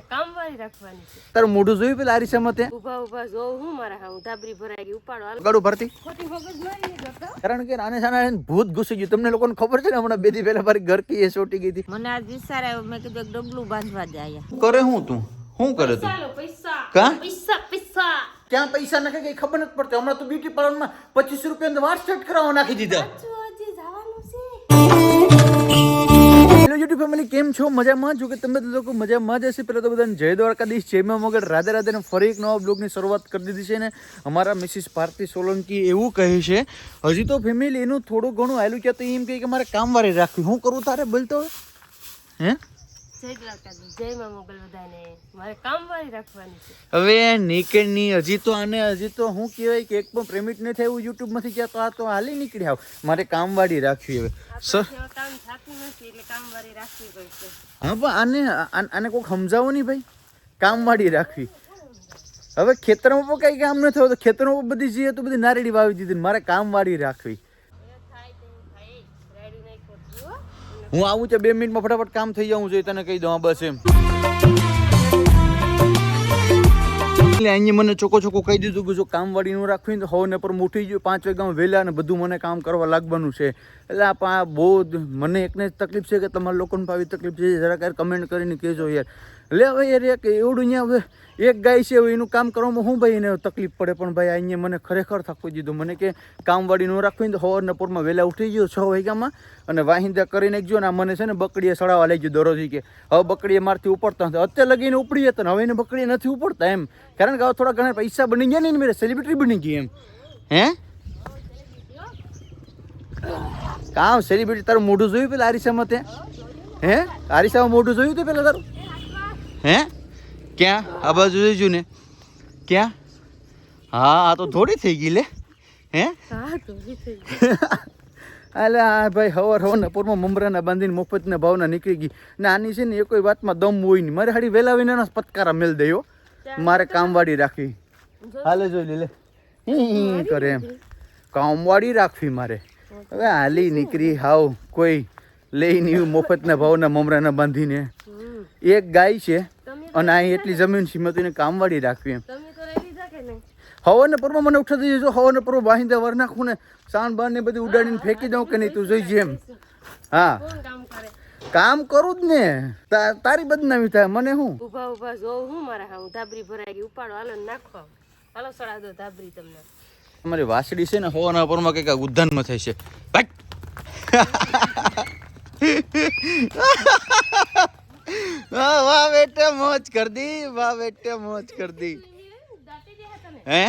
રાખવાની છે. તારું મોઢું જોયું પેલા આરી સમતે ઊભા ઊભા જોઉં હું મારા હા ધાબરી ભરાઈ ગઈ ઉપાડો. હાલ. ગાડું ભરતી. ખોટી મગજ મારી નહીં કારણ કે આને સાના ભૂત ઘૂસી ગયું. તમને લોકોને ખબર છે ને હમણાં બે દી પહેલા મારી ઘર કી એ ચોટી ગઈ હતી. મને આજ વિચાર આવ્યો મેં કીધું એક ડબલું બાંધવા જાય કરે હું તું? શું કરે તું? પૈસા કા? પૈસા પૈસા. ક્યાં પૈસા નાખે કઈ ખબર નથી પડતી. હમણાં તો બ્યુટી પાર્લરમાં પચીસ રૂપિયા વાળ સેટ કરાવવા નાખી દીધા. હેલો યુટ્યુબ ફેમિલી કેમ છો? મજામાં જો? કે તમે લોકો મજામાં જ હશે. પહેલાં તો બધાને જય દ્વારકાધીશ, જય મા મગર. રાધે રાધેને ફરી એક નવા બ્લોગની શરૂઆત કરી દીધી છે ને અમારા મિસિસ ભારતી સોલંકી એવું કહે છે, હજી તો ફેમિલી એનું થોડું ઘણું આવેલું છે, તો એમ કહે કે મારે કામવાળી રાખવી. હું કરું તારે બોલતો હે? હવે નીકળની હજી તો આને હજી તો હું કહેવાય કે એક પણ પ્રેમિટ નથી થયું યુટ્યુબમાંથી ક્યાં તો આ તો હાલી નીકળી આવ. મારે કામવાળી રાખવી હવે. સર? હા પણ આને આને કોઈક સમજાવો નહીં ભાઈ. કામવાળી રાખવી. હવે ખેતરમાં પણ કઈ કામ નથી હોતું ખેતરમાં પણ બધી જઈએ તો બધી નારેડી વાવી દીધી મારે કામવાળી રાખવી એ થાય તેવું થાય રેડી નહીં કરતી હો આવું છે બે મિનિટમાં ફટાફટ કામ થઈ જવું જોઈએ તને કહી દઉં બસ એમ. અહીંયા મને ચોકો ચોકો કહી દીધું કે જો કામવાળી નું રાખવી તો હવે ને પર મૂઠી ગયું, પાંચ વાગ્યામાં વહેલા અને બધું મને કામ કરવા લાગવાનું છે. એટલે આ બહુ મને એકને તકલીફ છે કે તમારા લોકોને આવી તકલીફ છે જરાક યાર કમેન્ટ કરીને કહેજો યાર. લે ભાઈ યાર એક એવડું હવે એક ગાય છે એનું કામ કરવામાં શું ભાઈ એને તકલીફ પડે, પણ ભાઈ અહીંયા મને ખરેખર થાકવી દીધું. મને કે કામવાળી નું રાખવી ને તો સવારના પોરમાં વહેલા ઉઠી ગયો છ વાગ્યામાં અને વાહિંદા કરીને ગયો ને આ મને છે ને બકડીએ સડાવવા લઈ ગયો દરરોજ કે હવે બકડીએ મારથી ઉપડતા હતા. અત્યારે લગીને ઉપડી જતા હવે એને બકડીએ નથી ઉપડતા એમ. કારણ કે હવે થોડા ઘણા પૈસા બની ગયા ને મેરે સેલિબ્રિટી બની ગઈ એમ. હે? કામ સેલિબ્રિટી તારું મોઢું જોયું પેલા આરિસામાં તે? હે? આરિસામાં મોઢું જોયું તું પેલા તારું? હે? ક્યાં? આ બાજુ જોઈજો ને. ક્યાં? હા આ તો થોડી થઈ ગઈ લે. હે. એટલે આ ભાઈ હવાર હવારના પૂરમાં મમરાના બાંધીને મફતના ભાવના નીકળી ગઈ. ને આની છે ને એ કોઈ વાતમાં દમ હોય નહીં. મારે હાડી વહેલા વિના પતકારા મેલ દયો. મારે કામવાળી રાખવી. હાલે જોઈ લે લે. હી કરે એમ. કામવાળી રાખવી મારે. હવે હાલી નીકળી હાવ કોઈ લઈને એવું મફતના ભાવના મમરાના બાંધીને. એક ગાય છે અને અહીં એટલી જમીન શ્રીમતીને કામવાળી રાખવી એમ. હવાને પર મને ઉઠાડી જજો હવાને પરમાં બાહિંદા વર નાખું ને સાન બાર ને બધી ઉડાડીને ફેંકી દઉં કે નહીં તું જોઈજે એમ. હા. કામ કરું? જ ને. તારી બદનામી થાય મને હું? ઊભા ઊભા જો હું મારા હા ધાબરી ભરાઈ ગઈ. ઉપાડો હાલો નાખો હાલો સડા દો ધાબરી તમને. અમારી વાસડી છે ને હવાના પરમાં કંઈક ઉદ્યાનમાં થાય છે. ભાઈ. વાહ વાહ બેટે મોજ કર દી વાહ બેટે મોજ કર દી. હે?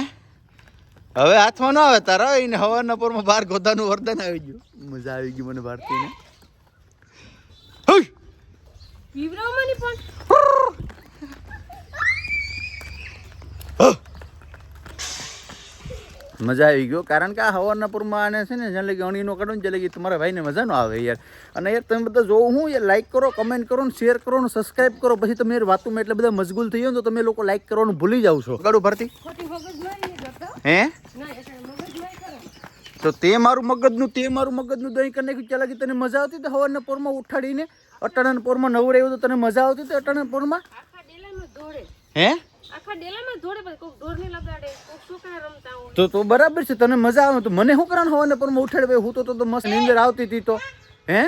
હવે હાથમાં ન આવે તારા એને હવાના પર બાર ગોદાનું વરદાન આવી ગયું. મજા આવી ગઈ મને ભારતીને. પણ. મજા આવી ગયો. કારણ કે આ હવાના પૂરમાં આને છે ને જ્યાં લગી અણીનો કાઢો ને જ્યાં લગી તમારા ભાઈને મજા ન આવે યાર. અને યાર તમે બધા જોવો હું યાર લાઇક કરો કમેન્ટ કરો ને શેર કરો ને સબસ્ક્રાઇબ કરો. પછી તમે યાર વાતોમાં એટલે બધા મશગુલ થઈ ગયો તો તમે લોકો લાઇક કરવાનું ભૂલી જાવ છો. ગાડું ભરતી. હે? તો તે મારું મગજનું તે મારું મગજનું દહીં કરી નાખ્યું. લગી તને મજા આવતી તો હવાના પોરમાં ઉઠાડીને અટાણાના પોરમાં રહ્યું તો તને મજા આવતી તો અટાણા પોરમાં? હે? તો તો બરાબર છે તને મજા આવે તો મને શું કરવાનું હવાના પણ ઉઠાડે ભાઈ? હું તો તો મસ્ત નીંદર આવતી હતી તો. હે?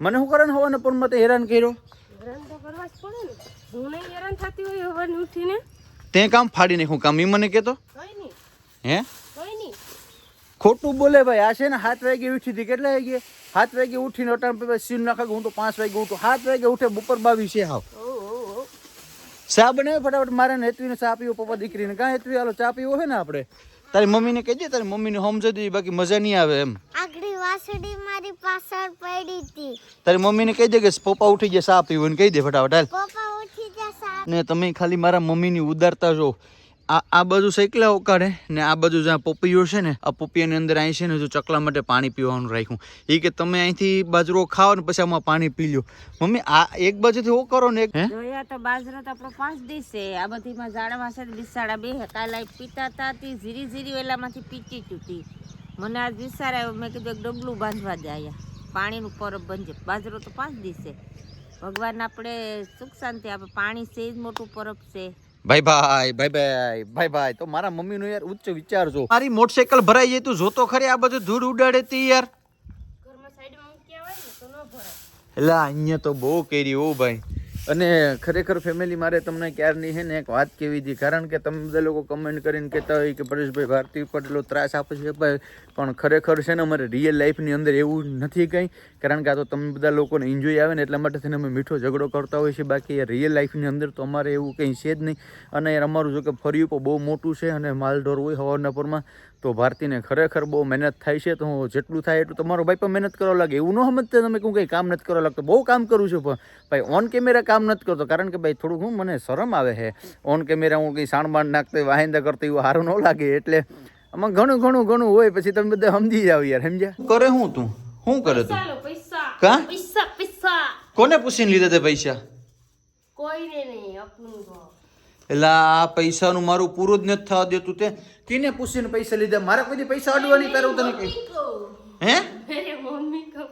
મને શું કરવાનું હોવાને પણ મતે હેરાન કર્યો. હેરાન તો કરવા જ પડે ને. હું નહીં હેરાન થતી હોય હવારની ઉઠીને. તે કામ ફાડી નાખું કામ એ મને નહીં. હે? કઈ નહીં. ખોટું બોલે ભાઈ આ છે ને સાત વાગે ઉઠી હતી. કેટલા વાગે? સાત વાગે ઉઠીને અટાણ પછી સીન નાખે હું તો પાંચ વાગે ઉઠું. સાત વાગે ઉઠે બપોર બાવી છે હાવ. ચા બનાવી ફટાફટ મારે ને હેતવીને ચા પીવો પપ્પા દીકરીને. કાં હેતવી હાલો ચા પીવો હોય ને આપણે? તારી મમ્મીને કહેજે તારી મમ્મીને સમજાવી દઈએ બાકી મજા નહીં આવે એમ. આગળી વાસડી મારી પાછળ પડી હતી. તારી મમ્મીને કહેજે દે કે પપ્પા ઉઠી ગયા ચા પીવો ને કહી દે ફટાફટ હાલ. પપ્પા ઉઠી જશે ને તમે ખાલી મારા મમ્મીની ઉદારતા જો આ આ બાજુ સાયકલા ઉકાળે ને આ બાજુ જ્યાં પોપીઓ છે ને આ પોપીઓની અંદર અહીં છે ને જો ચકલા માટે પાણી પીવાનું રાખ્યું. એ કે તમે અહીંથી બાજરો ખાઓ ને પછી આમાં પાણી પી લો મમ્મી આ એક બાજુથી ઓ કરો ને એક હે? જોયા તો બાજરો તો આપણો પાંચ દિવસે આ બધીમાં ઝાડમાં છે બિસાડા બે કાલે પીતા હતા તી ઝીરી ઝીરી વેલામાંથી પીતી ચૂતી મને આજ વિચાર આવ્યો મેં કીધું એક ડબલું બાંધવા જાય પાણીનું પરબ બનજે. બાજરો તો પાંચ દિવસે ભગવાન આપણે સુખ શાંતિ આપે. પાણી છે જ મોટું પરબ છે. ભાઈ ભાઈ ભાઈ ભાઈ ભાઈ ભાઈ તો મારા મમ્મીનો યાર ઉચ્ચ વિચાર જો. મારી મોટરસાયકલ ભરાઈ જાય તું જોતો ખરી આ બધું ધૂળ ઉડાડે તી યાર. એટલે અહીંયા તો બહુ કરી ઓ ભાઈ. અને ખરેખર ફેમિલી મારે તમને ક્યારની છે ને એક વાત કેવી હતી કારણ કે તમે બધા લોકો કમેન્ટ કરીને કહેતા હોય કે પરેશભાઈ ભારતી ઉપર એટલો ત્રાસ આપે છે પણ ખરેખર છે ને અમારે રિયલ લાઈફની અંદર એવું નથી કંઈ. કારણ કે આ તો તમે બધા લોકોને એન્જોય આવે ને એટલા માટે થઈને અમે મીઠો ઝઘડો કરતા હોઈએ છીએ. બાકી રિયલ લાઈફની અંદર તો અમારે એવું કંઈ છે જ નહીં. અને અમારું જો કે ફર્યું પણ બહુ મોટું છે અને માલઢોર હોય હવાના પરમાં. તો ભારતીને ખરેખર બહુ મહેનત થાય છે તો હું જેટલું થાય એટલું તમારો ભાઈ પણ મહેનત કરવા લાગે. એવું ન સમજતા તમે કહું કંઈ કામ નથી કરવા લાગતો. બહુ કામ કરું છું પણ. ભાઈ ઓન કેમેરા કામ નથી કરતો. કારણ કે ભાઈ થોડુંક હું મને શરમ આવે છે. ઓન કેમેરા હું કંઈ સાણબાણ નાખતો વાહિંદા કરતો એવું સારું ન લાગે. એટલે આમાં ઘણું ઘણું ઘણું હોય પછી તમે બધા સમજી જાવ યાર સમજ્યા? કરે હું તું? શું કરે તું? પૈસા. કા? પૈસા પૈસા. કોને પૂછીને લીધા તે પૈસા? કોઈને નહીં અપનું એટલે આ પૈસાનું મારું પૂરું જ નથી થવા દેતું તે. કેને પૂછીને પૈસા લીધા? મારે કોઈ પૈસા અડવાની તારું તને કઈ? હે? કો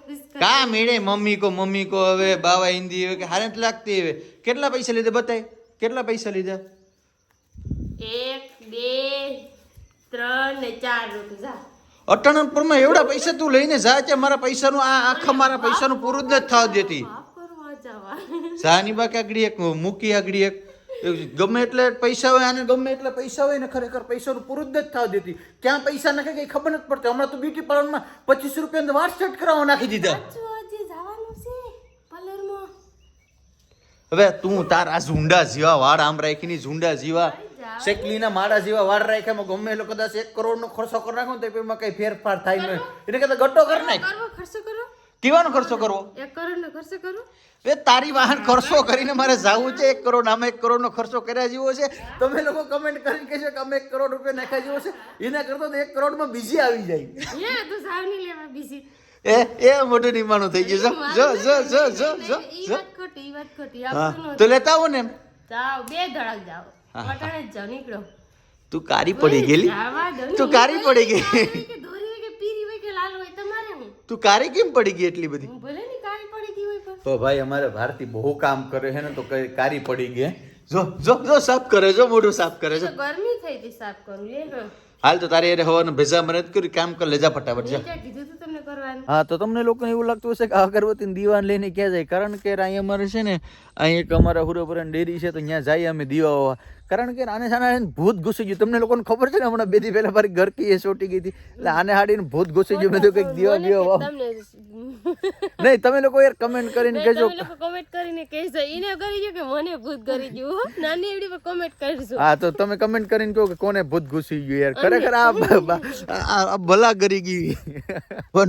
કા મેળે? મમ્મી કો મમ્મી કો હવે બાવા હિન્દી હવે કે હારે લાગતી હવે. કેટલા પૈસા લીધા બતાય? કેટલા પૈસા લીધા? એક બે ત્રણ ને ચાર રૂપિયા જા. અટાણા એવડા પૈસા તું લઈને જા છે મારા પૈસાનું આ આખા મારા પૈસાનું પૂરું જ નથી થવા દેતી. સાની બા આગળ એક મૂકી આગળી એક. ગમે એટલે પૈસા હોય આને ગમે એટલે પૈસા હોય ને ખરેખર પૈસાનું પૂરું જ થવા દેતી. ક્યાં પૈસા નાખે કઈ ખબર નથી પડતી. હમણાં તો બ્યુટી પાર્લરમાં પચીસ રૂપિયા વાળ સેટ કરાવવા નાખી દીધા. હવે તું તારા ઝુંડા જેવા વાળ આમ રાખીને ઝુંડા જેવા શેકલીના માળા જેવા વાળ રાખ્યા ગમે એટલે કદાચ એક કરોડ નો ખર્ચો કરી નાખો તો એમાં કઈ ફેરફાર થાય નહીં. એટલે કદાચ ગટ્ટો કરી નાખ. ખર્ચો કરો. કેવાનો ખર્ચો કરવો? એક કરોડ નો ખર્ચો કરવો એ તારી વાહન ખર્ચો કરીને મારે જાવું છે એક કરોડ આમાં એક કરોડ નો ખર્ચો કર્યા જેવો છે. તમે લોકો કમેન્ટ કરીને કહેશો કે અમે એક કરોડ રૂપિયા નાખ્યા જેવો છે. એના કરતો તો એક કરોડમાં બીજી આવી જાય. એ તો સાવ નહીં લેવા બીજી. એ એ મોટું નિમાણું થઈ ગયું. છે જો જો જો જો જો જો. તો લેતા આવો ને એમ. જાઓ બે ધડક જાઓ. પટાણે જ જાઓ નીકળો. તું કારી પડી ગયેલી? જાવા. તું કારી પડી ગઈ કાળી હોય કે દોરી હોય કે પીરી હોય કે લાલ હોય તમારે હું તું કારી કેમ પડી ગઈ એટલી બધી? ભલે ની કારી પડી ગઈ હોય તો ભાઈ અમારે ભારતી બહુ કામ કરે છે ને તો કઈ કારી પડી ગઈ જો જો જો સાફ કરે જો મોઢું સાફ કરે છે ગરમી થઈ ગઈ સાફ કરું લે હાલ તો તારે એને હવાનું ભેજા મને કરી કર્યું કામ કર લેજા ફટાફટ જા. હા તો તમને લોકોને એવું લાગતું હશે કે અગરબત્તી દીવાન લઈને ક્યાં જાય? કારણ કે અહીં અમારે છે ને અહીં એક અમારા હુરોપુરા ડેરી છે તો ત્યાં જઈએ અમે દીવા કારણ કે આને સાને ભૂત ઘૂસી ગયું. તમને લોકોને ખબર છે ને હમણાં બે દી પહેલા મારી ઘર કી ચોટી ગઈ હતી. એટલે આને હાડીને ભૂત ઘૂસી ગયું. બધું કંઈક દીવા દીવા નહીં તમે લોકો યાર કમેન્ટ કરીને કહેજો. કમેન્ટ કરીને કહેજો. ઈને કરી ગયો કે મને ભૂત કરી ગયું નાની એવડી પર કમેન્ટ કરજો. હા તો તમે કમેન્ટ કરીને કહો કે કોને ભૂત ઘૂસી ગયું યાર. ખરેખર આ આ ભલા કરી ગઈ.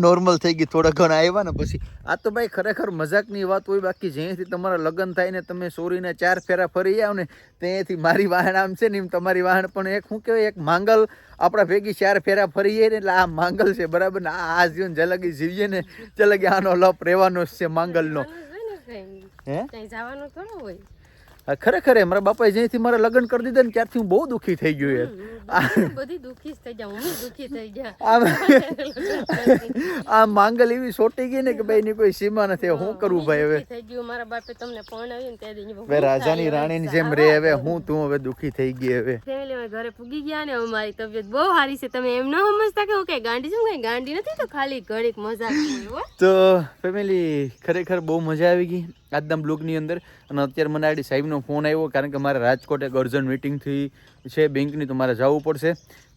નોર્મલ થઈ ગઈ થોડા ઘણા આવ્યા ને પછી. આ તો ભાઈ ખરેખર મજાકની વાત હોય. બાકી જ્યાંથી તમારા લગ્ન થાય ને તમે સોરીને ચાર ફેરા ફરી આવ ને ત્યાંથી મારી વાહન આમ છે ને એમ તમારી વાહન પણ એક શું કહેવાય એક માંગલ. આપણા ભેગી ચાર ફેરા ફરી જાય ને એટલે આ માંગલ છે બરાબર ને? આ આ જીવન જલગી જીવીએ ને જલગી આનો લપ રહેવાનો જ છે માંગલનો. હે? જવાનું થોડું હોય? ખરેખર એ મારા બાપાએ જ્યાંથી મારા લગ્ન કરી દીધા ને ત્યારથી હું બહુ દુઃખી થઈ ગયો યાર. બધી દુઃખી થઈ જાઉં હું દુઃખી થઈ ગયા. આ માંગલ એવી સોટી ગઈ ને કે ભાઈ ની કોઈ સીમા નથી હું કરું ભાઈ હવે? થઈ ગયું મારા બાપે તમને ફોન આવ્યો ને ત્યારે રાજાની રાણીની જેમ રે હવે હું. તું હવે દુઃખી થઈ ગઈ હવે. ફેમિલી ઘરે પૂગી ગયા ને અમારી મારી તબિયત બહુ સારી છે તમે એમ ન સમજતા કે હું કઈ ગાંડી છું કઈ ગાંડી નથી તો ખાલી ઘડીક મજા તો ફેમિલી ખરેખર બહુ મજા આવી ગઈ. આજના બ્લોગની અંદર. અને અત્યારે મને આડી સાહેબનો ફોન આવ્યો કારણ કે મારે રાજકોટ એક અર્જન્ટ મીટિંગ થઈ છે બેંકની તો મારે જવું પડશે.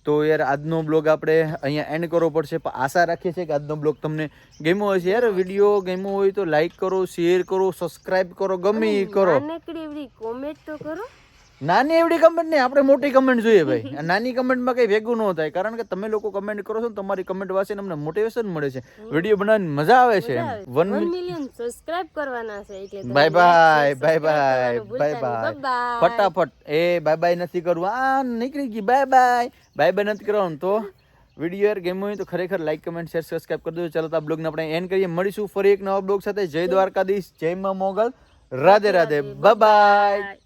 તો યાર આજનો બ્લોગ આપણે અહીંયા એન્ડ કરવો પડશે. પણ આશા રાખીએ છીએ કે આજનો બ્લોગ તમને ગમ્યો હશે. યાર વીડિયો ગમ્યો હોય તો લાઈક કરો શેર કરો સબસ્ક્રાઇબ કરો ગમે એ કરો. કોમેન્ટ તો કરો. નાની એવડી કમેન્ટ નહીં આપણે મોટી કમેન્ટ જોઈએ ભાઈ. નાની કમેન્ટમાં કઈ ભેગું ન થાય કારણ કે તમે લોકો કમેન્ટ કરો છો ને તમારી કમેન્ટ વાંચીને અમને મોટિવેશન મળે છે. વીડિયો બનાવવાની મજા આવે છે વન મિલિયન સબસ્ક્રાઇબ કરવાના છે એટલે bye bye bye bye bye. Bye. ફટાફટ. એ બાય બાય નથી કરવું. આ નીકળી ગઈ. બાય બાય બાય બાય નથી કરવાનું તો વીડિયો યાર ગેમ હોય તો ખરેખર લાઈક કમેન્ટ શેર સબસ્ક્રાઇબ કરી દો ચાલો તો આ બ્લોગને આપણે એન્ડ કરીએ. મળીશું ફરી એક નવા બ્લોગ સાથે. જય દ્વારકાધીશ. જય મા મોગલ. રાધે રાધે. બાય.